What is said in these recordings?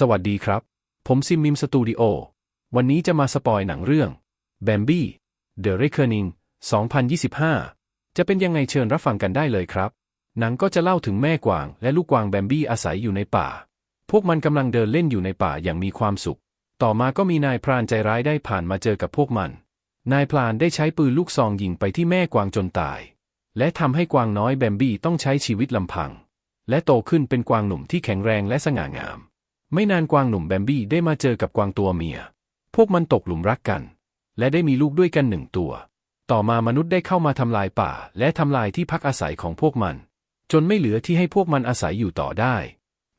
สวัสดีครับ ผมซิมมิมสตูดิโอ วันนี้จะมาสปอยหนังเรื่อง Bambi The Reckoning 2025 จะเป็นยังไงเชิญรับฟังกันได้เลยครับ หนังก็จะเล่าถึงแม่กวางและลูกกวางแบมบี้อาศัยอยู่ในป่า พวกมันกำลังเดินเล่นอยู่ในป่าอย่างมีความสุข ต่อมาก็มีนายพรานใจร้ายได้ผ่านมาเจอกับพวกมัน นายพรานได้ใช้ปืนลูกซองยิงไปที่แม่กวางจนตาย และทำให้กวางน้อยแบมบี้ต้องใช้ชีวิตลำพัง และโตขึ้นเป็นกวางหนุ่มที่แข็งแรงและสง่างาม ไม่นานกวางหนุ่มแบมบี้ได้มาเจอกับกวางตัวเมีย พวกมันตกหลุมรักกัน และได้มีลูกด้วยกันหนึ่งตัว ต่อมามนุษย์ได้เข้ามาทำลายป่า และทำลายที่พักอาศัยของพวกมัน จนไม่เหลือที่ให้พวกมันอาศัยอยู่ต่อได้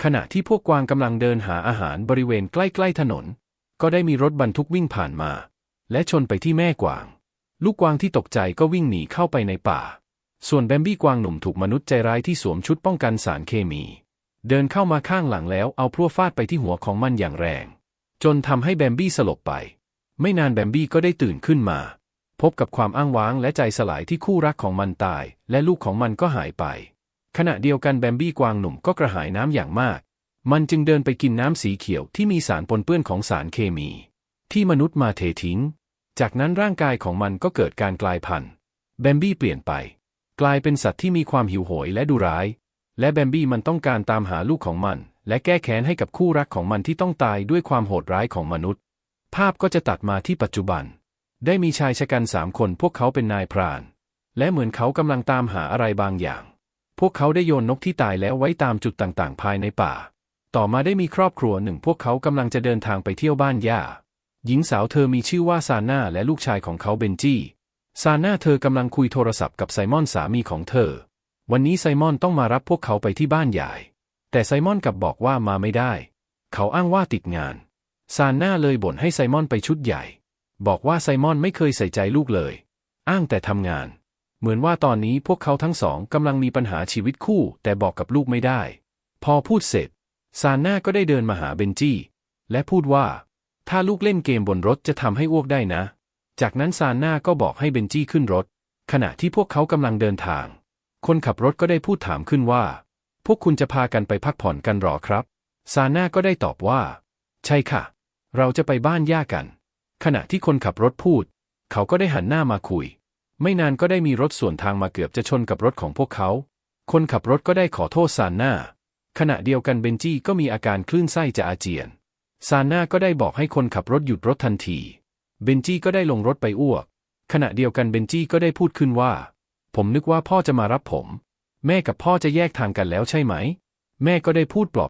ขณะที่พวกกวางกำลังเดินหาอาหารบริเวณใกล้ๆถนน ก็ได้มีรถบรรทุกวิ่งผ่านมา และชนไปที่แม่กวาง ลูกกวางที่ตกใจก็วิ่งหนีเข้าไปในป่า ส่วนแบมบี้กวางหนุ่มถูกมนุษย์ใจร้ายที่สวมชุดป้องกันสารเคมี เดินเข้ามาข้างหลังแล้วเอาพลั่วฟาดไปที่หัวของมันอย่างแรง จนทำให้แบมบี้สลบไป ไม่นานแบมบี้ก็ได้ตื่นขึ้นมา พบกับความอ้างว้างและใจสลายที่คู่รักของมันตาย และลูกของมันก็หายไป ขณะเดียวกันแบมบี้กวางหนุ่มก็กระหายน้ำอย่างมาก มันจึงเดินไปกินน้ำสีเขียวที่มีสารปนเปื้อนของสารเคมี ที่มนุษย์มาเททิ้ง จากนั้นร่างกายของมันก็เกิดการกลายพันธุ์แบมบี้เปลี่ยนไป กลายเป็นสัตว์ที่มีความหิวโหยและดุร้าย และแบมบี้มันต้องการตามหาลูกของมัน และแก้แค้นให้กับคู่รักของมันที่ต้องตายด้วยความโหดร้ายของมนุษย์ ภาพก็จะตัดมาที่ปัจจุบัน ได้มีชายชะกันสามคนพวกเขาเป็นนายพราน และเหมือนเขากำลังตามหาอะไรบางอย่าง พวกเขาได้โยนนกที่ตายแล้วไว้ตามจุดต่างๆ ภายในป่า ต่อมาได้มีครอบครัวหนึ่งพวกเขากำลังจะเดินทางไปเที่ยวบ้านย่าหญิงสาวเธอมีชื่อว่าซาน่าและลูกชายของเขาเบนจี้ซาน่าเธอกำลังคุยโทรศัพท์กับไซมอนสามีของเธอ วันนี้ไซมอนต้องมารับพวกเขาไปที่บ้านใหญ่แต่ไซมอนกลับบอกว่ามาไม่ได้ เขาอ้างว่าติดงาน ซาน่าเลยบ่นให้ไซมอนไปชุดใหญ่ บอกว่าไซมอนไม่เคยใส่ใจลูกเลย อ้างแต่ทำงาน เหมือนว่าตอนนี้พวกเขาทั้งสองกำลังมีปัญหาชีวิตคู่ แต่บอกกับลูกไม่ได้ พอพูดเสร็จ ซาน่าก็ได้เดินมาหาเบนจี้ และพูดว่า ถ้าลูกเล่นเกมบนรถจะทำให้อ้วกได้นะ จากนั้นซาน่าก็บอกให้เบนจี้ขึ้นรถ ขณะที่พวกเขากำลังเดินทาง คนขับรถก็ได้พูดถามขึ้นว่า พวกคุณจะพากันไปพักผ่อนกันหรอครับ ซาน่าก็ได้ตอบว่า ใช่ค่ะ เราจะไปบ้านย่ากัน ขณะที่คนขับรถพูด เขาก็ได้หันหน้ามาคุย ไม่นานก็ได้มีรถสวนทางมาเกือบจะชนกับรถของพวกเขา คนขับรถก็ได้ขอโทษซาน่า ขณะเดียวกันเบนจี้ก็มีอาการคลื่นไส้จะอาเจียน ซาน่าก็ได้บอกให้คนขับรถหยุดรถทันที เบนจี้ก็ได้ลงรถไปอ้วก ขณะเดียวกันเบนจี้ก็ได้พูดขึ้นว่า ผมนึกว่าพ่อจะมารับผม แม่กับพ่อจะแยกทางกันแล้วใช่ไหม แม่ก็ได้พูดปลอบ